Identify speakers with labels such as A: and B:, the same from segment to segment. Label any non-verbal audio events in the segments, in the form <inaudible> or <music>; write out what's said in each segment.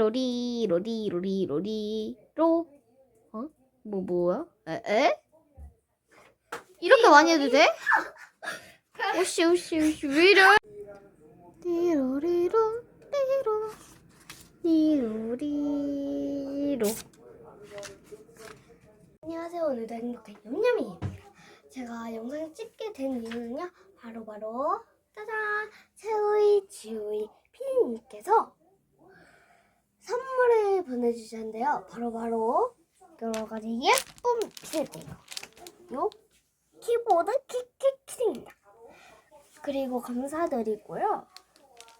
A: 로리 로리 로리 로리 로 어? 뭐 뭐야? 에? 에? 이렇게 많이 해도 돼? 오씨 오씨 오씨 왜 이래? 리로리로 리로 리로리로
B: 안녕하세요. 오늘도 행복한 냠냠이입니다. 제가 영상을 찍게 된 이유는요. 바로바로 짜잔! 새우이 지우이 피디님께서 선물을 보내주셨는데요. 바로바로 여러 가지 예쁜 피디예요. 요 키보드 키키키입니다. 그리고 감사드리고요.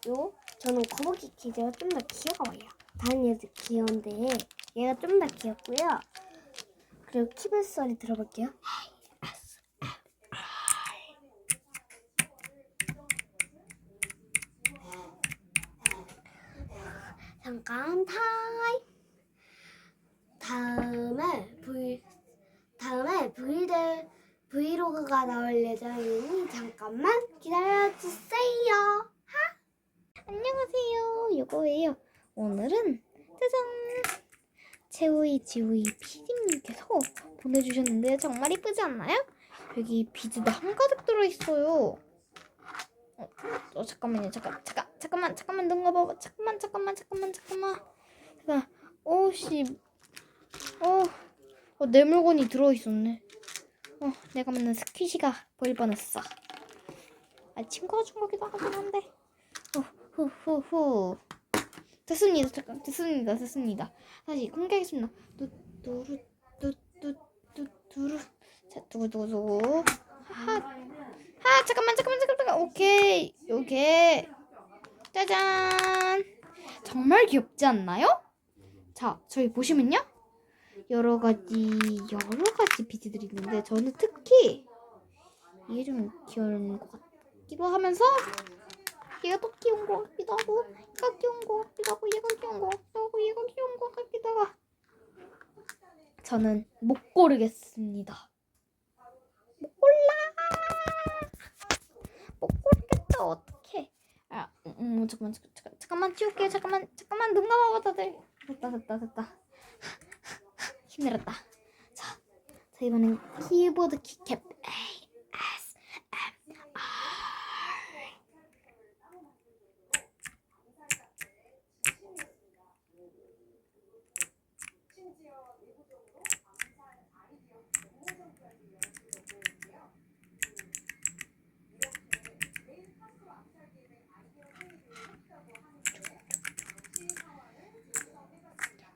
B: 요 저는 거북이 키즈가 좀 더 귀여워요. 다른 애들 귀여운데 얘가 좀 더 귀엽고요. 그리고 키보드 소리 들어볼게요. 잠깐 타임. 다음에 브이 다음에 브이들 브이로그가 나올 예정이니 잠깐만 기다려 주세요.
A: 안녕하세요 요거예요 오늘은 짜잔 채우이 지우이 피디님께서 보내주셨는데 정말 이쁘지 않나요? 여기 비즈도 한가득 들어있어요 어, 어 잠깐만요. 잠깐 잠깐 잠깐만 잠깐만 눈 감아봐. 잠깐만 잠깐만 잠깐만 잠깐만. 잠깐. 오씨. 어, 어, 내 물건이 들어있었네. 어 내가 만든 스퀴시가 보일 뻔했어. 아 친구가 준 거기도 하긴 한데. 어, 후후후. 됐습니다. 잠깐. 됐습니다. 됐습니다. 다시 공개하겠습니다. 뚜뚜루 뚜뚜뚜 뚜루 자 두구두구두구 하하 아 잠깐만 잠깐만 잠깐만. 오케이 오케이 짜잔. 정말 귀엽지 않나요? 자 저희 보시면요. 여러 가지 여러 가지 비즈들이 있는데 저는 특히 이게 좀 귀여운 것 같기도 하면서 얘가 또 귀여운 것 같기도 하고 얘가 귀여운 것 같기도 하고 얘가 귀여운 것 같기도 하고 얘가 귀여운 것 같기도 하고. 저는 못 고르겠습니다. 못 골라 못 고르겠다 어떡해. 아 음, 음, 잠깐만 잠깐, 잠깐, 잠깐만 치울게요. 잠깐만 잠깐만 눈 감아봐 다들 됐다 됐다 됐다. <laughs> 힘들었다. 자, 자 이번엔 키보드 키캡 A S M R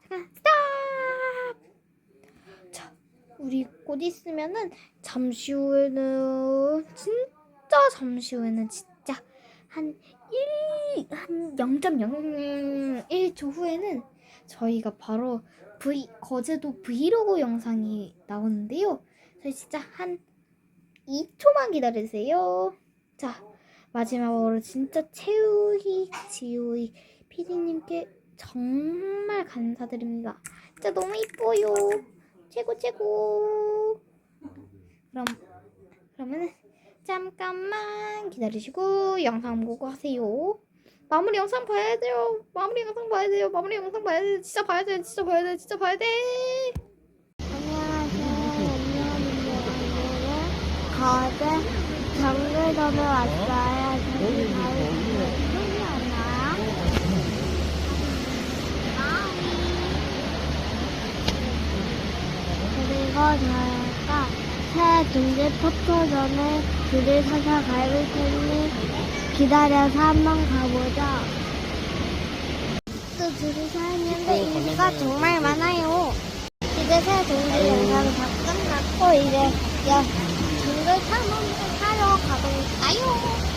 A: 잠깐 스탑 자 우리 곧 있으면은 잠시 후에는 진짜 잠시 후에는 진짜 한 1, 한 0.01초 후에는 저희가 바로 V 거제도 브이로그 영상이 나오는데요. 저희 진짜 한 2초만 기다리세요. 자 마지막으로 진짜 채우이 지우이 피디님께 정말 감사드립니다. 진짜 너무 이뻐요. 최고 최고. 그럼 그러면은 잠깐만 기다리시고 영상 보고 하세요. 마무리 영상 봐야 돼요. 마무리 영상 봐야 돼요. 마무리 영상 봐야 돼. 진짜 봐야 돼. 진짜 봐야 돼. 진짜 봐야 돼.
B: 안녕하세요. 거제 정글점에 왔어요. 저희 바로 하나. 저희가 새 동계 포토전에 줄을 서서 가볼 테니 기다려서 한번 가보자. 또 줄을 서 있는데 인기가 정말 많아요. 이제 새 동계 영상 다 끝났고 이제 여 동굴 탐험을 하러 가볼까요?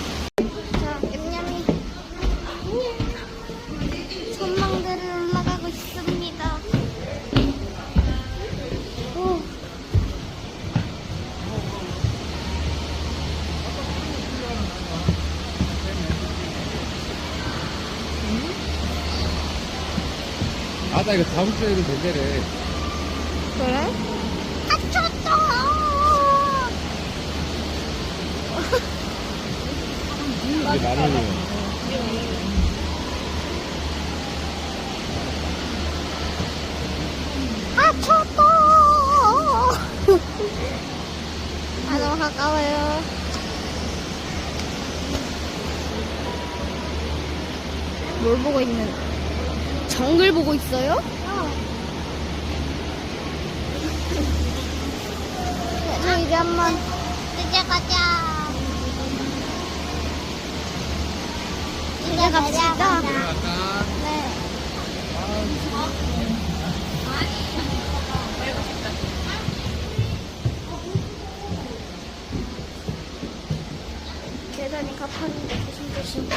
B: 하다
C: 이거 다음 주에도 된대래.
A: 그래?
B: 아, 쳤다!
C: 이게 만 원이야. 아, 쳤다!
D: 아, 너무 가까워요. 뭘 보고 있는 정글 보고 있어요? 네, 저 이제 한번
B: 이제 가자.
D: 이제 갑시다. 네. 계단이 가파른데 조심조심.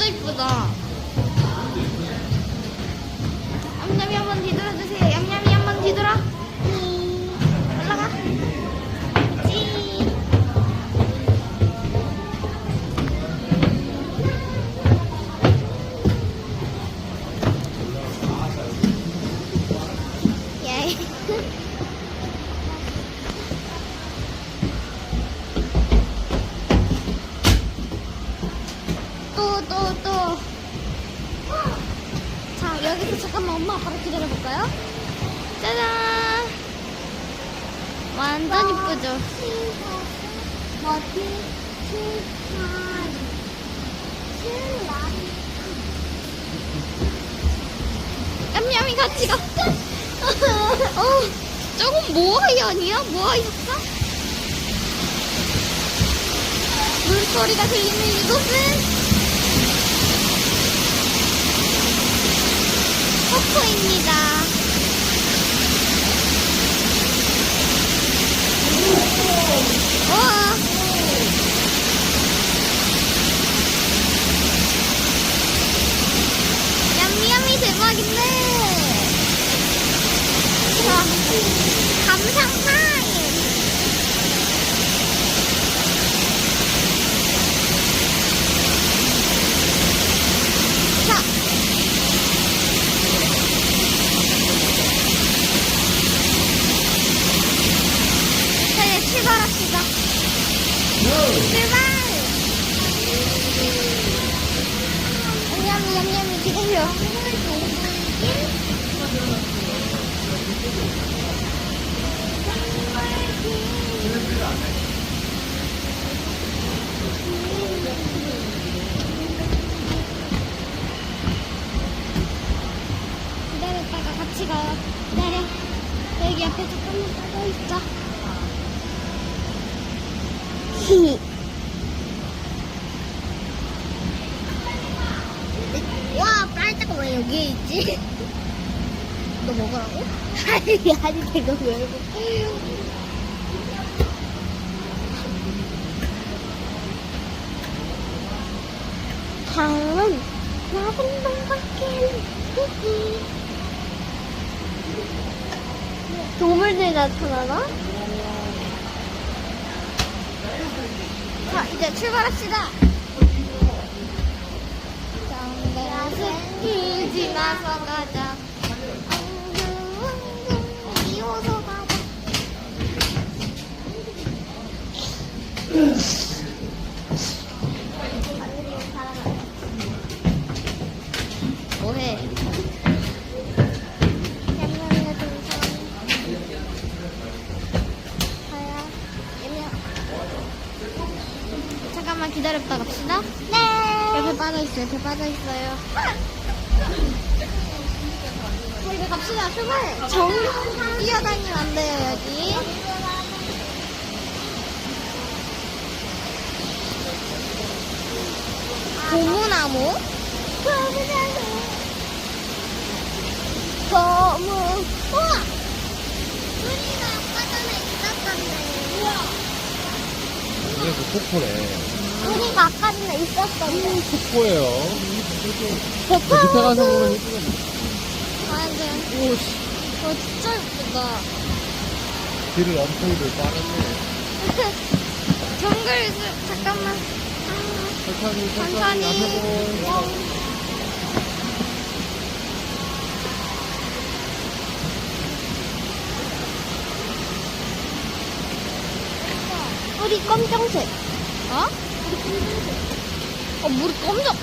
D: 진짜 이쁘다. 기다려 볼까요? 짜잔! 완전 이쁘죠? 얌얌이 같이 가. <laughs> 어, 조금 모아이 아니야? 모아이 였어 물소리가 들리는 이곳은 폭포입니다. 와. 얌얌이 대박인데. 자, 감상 타임. 자. 자, 이제 출발합시다. 출발! 얌얌이, 얌얌이 기다려. 기다렸다가 같이 가요. 기다려. 여기 앞에 잠깐만 따로 있자. 히히. 와, 빨대가 왜 여기에 있지? 너 먹으라고? 아니, 내가 왜? 다음은 나분동밖에 동물들 나타나나? 자, 이제 출발합시다. 정대야스 지나서 가자. 뭐해? 네. 옆에 빠져 있어요. 옆에 빠져 있어요. 자, 이제 갑시다. 출발. 정 뛰어다니면 안 돼요 여기. 고무나무. 고무나무. 고무. 우와. 우리가 아까 전에 있었던데. 우와.
C: 이게 그 폭포네.
B: 우리가 아까 전에 있었던데.
C: 폭포예요. 저
B: 백화
C: 밑에 가서 보면.
D: 가야 돼.
C: 오씨.
D: 와 진짜 예쁘다.
C: 길을 엄청 들 빠르네.
D: 정글 수- 잠깐만.
C: 천천히, 천천히,
D: 천천히.
C: 가세요.
B: 우리 검정색.
D: 어? 어 물이 검정.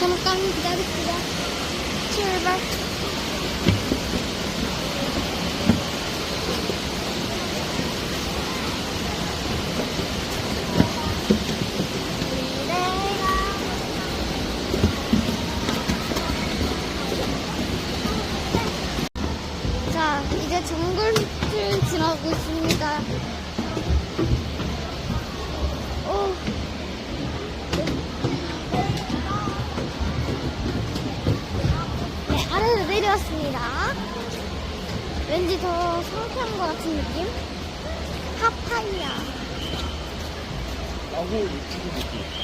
D: 잠깐 기다립시다. 출발. 자, 이제 정글을 지나고 있습니다. 오. 네, 아래로 내려왔습니다. 왠지 더 상쾌한 것 같은 느낌? 파파이야.
C: 하고 육지도 느낌.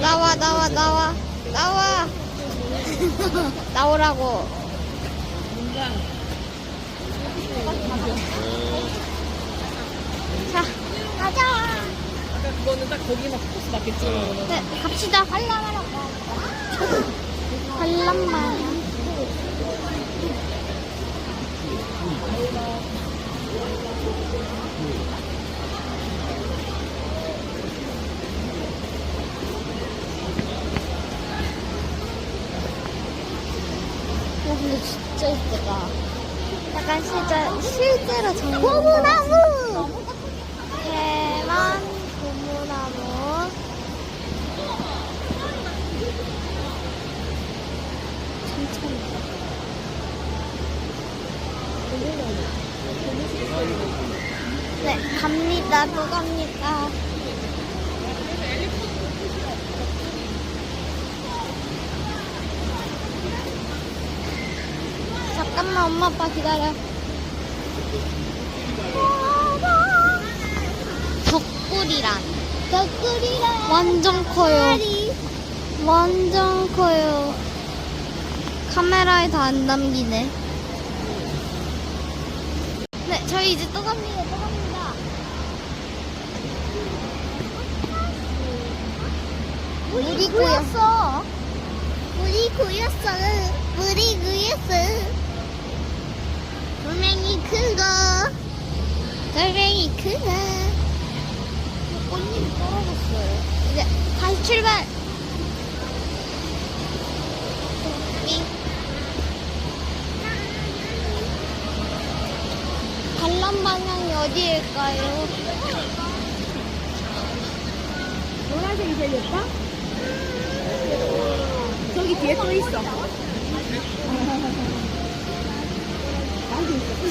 D: 나와 나와 나와. 나와. 나오라고. 자 가자.
E: 그거는 딱 거기만 포커스 맞겠지.
D: 네 갑시다. 관람하러 관람만 근데 진짜 이쁘다. 약간 실제, 실제로 정말 고무나무! 대만 갑니다. 또 갑니다. 잠깐만 엄마 아빠 기다려. 덕꿀이란. 덕꿀이란. 완전 커요. 완전 커요. 카메라에 다 안 담기네. 네 저희 이제 또 갑니다. 또 갑니다 물이 고였어 물이 고였어 물이 고였어 돌멩이 큰 거 돌멩이 크다 꽃잎이 떨어졌어요 이제 다시 출발 삥. 관람 방향이 어디일까요?
E: 노란색이 제일 예뻐? 저기 뒤에 또 있어.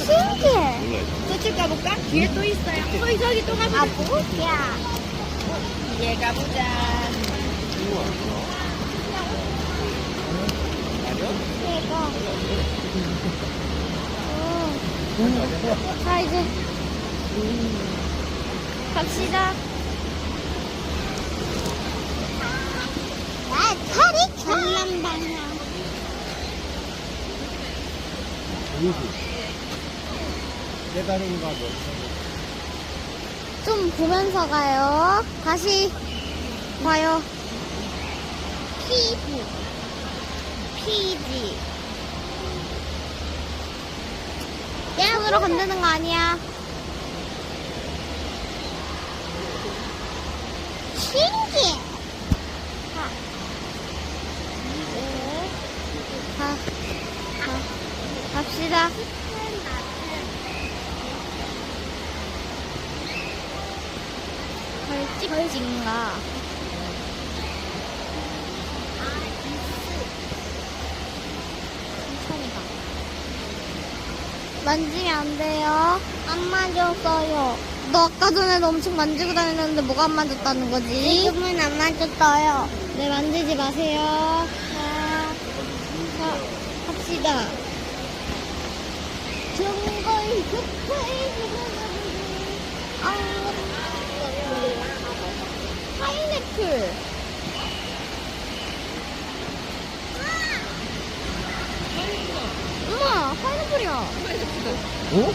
D: 신기해.
E: 저쪽 가볼까? 뒤에 또 있어요. 저기 저기 또 가보자.
D: 아, 뭐야?
E: 얘 가보자.
D: 이거. 오. 자, 이제. 갑시다. 아, 좀 보면서 가요. 다시 봐요. 피부. 피지. 손으로 건드는 거 아니야. 신기해. 자, 가, 가, 갑시다. 벌찍찍가. 천천히 가. 만지면 안 돼요. 안 만졌어요. 너 아까 전에도 엄청 만지고 다녔는데 뭐가 안 만졌다는 거지? 지금은 안 만졌어요. 네, 만지지 마세요. 합시다. 급하이 아, 파인애플. 엄마, 파인애플이야.
C: 어?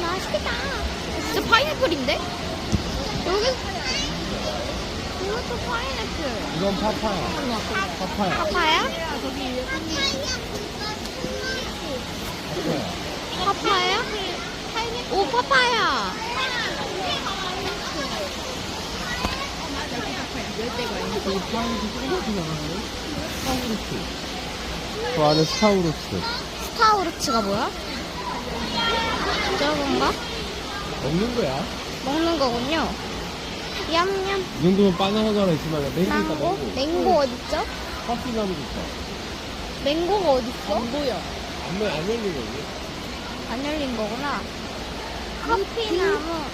D: 맛있겠다. 진짜 파인애플인데? 여기 이것도 파인애플.
C: 이건 파파야. 파파야.
D: 파파야? 파파야? 오 파파야.
C: 저기 파인애플 조그맣게 나가네. 스타우루츠. 저 안에 스타우루츠.
D: 스타우르츠가 뭐야? 저건가?
C: 먹는 거야.
D: 먹는 거군요. 얌얌.
C: 이 정도면 바나나가 있으면 맹고가
D: 망고?
C: 맹고.
D: 맹고 어딨죠?
C: 커피 나무도 있어.
D: 맹고가 어딨어?
E: 안 보여.
C: 안, 매- 안 열린 거지.
D: 안 열린 거구나. 커피나무.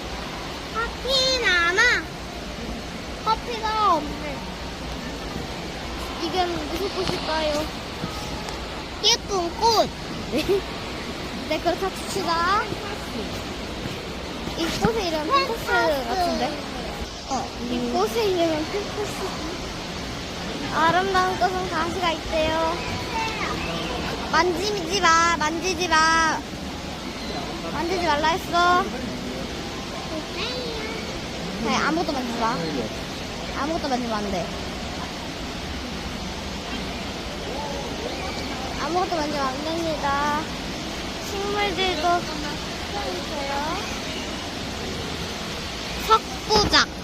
D: 커피나무. 커피가 없네. 이게 무슨 꽃일까요? 예쁜 꽃. 네. 네, 그렇다 칩시다. 이 꽃의 이름 펜코스 같은데? 어, 이 꽃의 이름은 펜코스. 아름다운 꽃은 가시가 있대요. 만지지 마, 만지지 마. 만지지 말라 했어. 네, 아무것도 만지지 마. 아무것도 만지면 안 돼. 아무것도 만지면 안 됩니다. 식물들도 있어요. 석부작.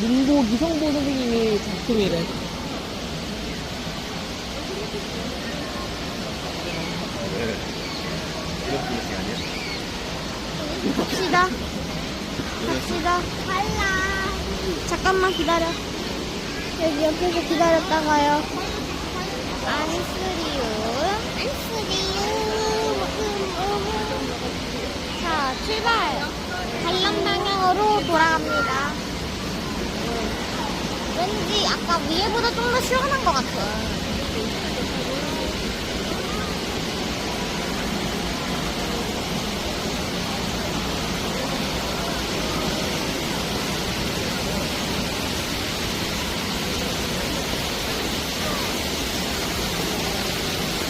E: 문고 기성보 선생님이 작품이래.
D: 갑시다. 갑시다. 갈라. 잠깐만 기다려. 여기 옆에서 기다렸다가요. 안쓰리움. 안쓰리움. 자, 출발. 관람 방향으로 돌아갑니다. 왠지 아까 위에보다 좀 더 시원한 것 같아.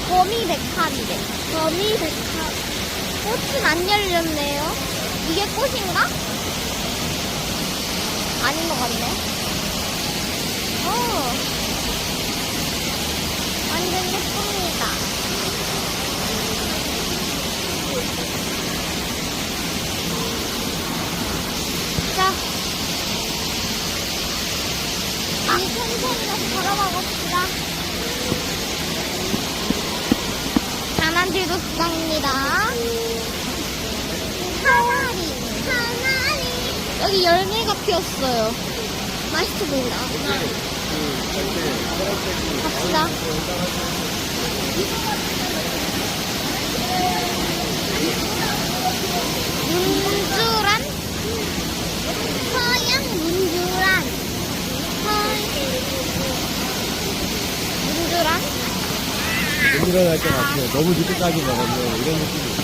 D: 거미 백합이래. 거미 백합. 꽃은 안 열렸네요. 이게 꽃인가? 아닌 것 같네. 어. 완전 예쁩니다. 자. 이 천천히 가서 걸어가 봅시다. 장난질도 수상입니다. 하나리. 하나리. 여기 열매가 피었어요. 맛있어 보인다. 갑시다. 문주란? 서양 문주란. 문주란?
C: 못 일어날 것 같아. 너무 늦게까지 먹었네. 이런 느낌이